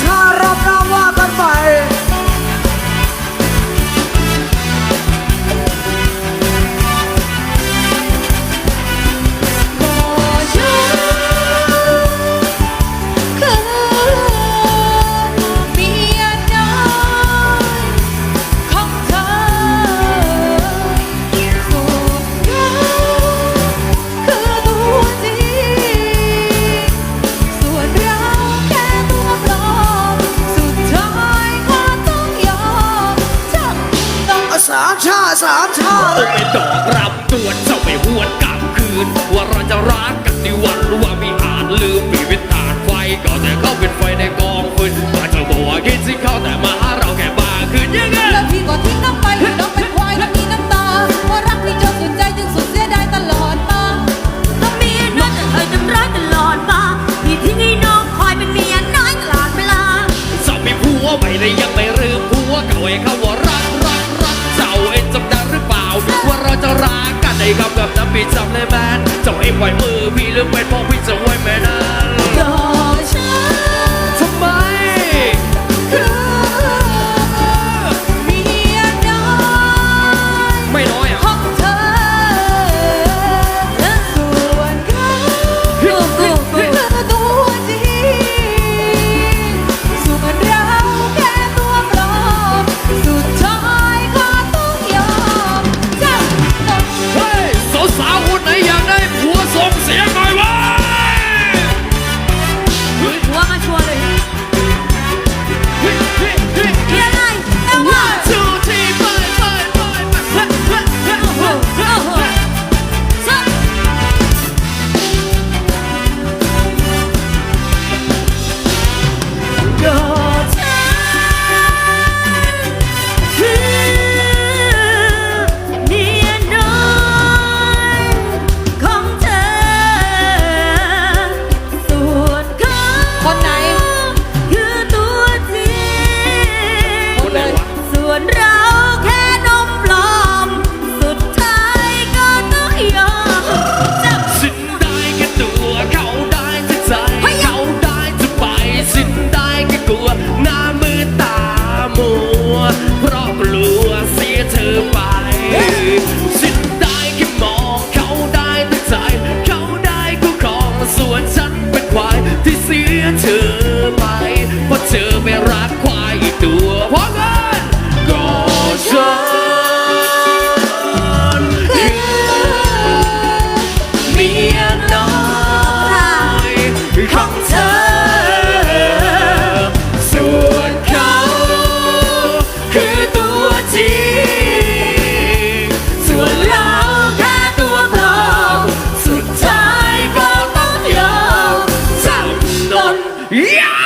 ช สามชาโอเป็นดอกรับตวนเจ้าไปหวนกลับคืน ว่าเราจะรักกันในวันว่ามีอาจลืมปีวิตาดไฟก็แต่เขาเป็นไฟในกองฟืนว่าเจ้าบอกว่าคิดสิเขาแต่มาหาเราแค่บ้าคืนยังไงแล้วพี่ก็ทิ้งน้ำไปให้น้องเป็นควายแล้วมีน้ำตาว่ารักพี่จนสุดใจจึงสุดเสียดายตลอดมาก็เมียน้อยแต่เคยทำร้ายตลอดมาพี่ทิ้งให้น้องคอยเป็นเมียน้อยตลอดเวลาสามีผัวใหม่เลยยังไม่ลืมผัวเก่าไอ้เขา รักกันไอ้คำกับน้ำปิดจำเลยแมนเจ้าเอ็งไหวมือพี่เลือกเป็นเพราะพี่จะไว้แม่นะ Yeah!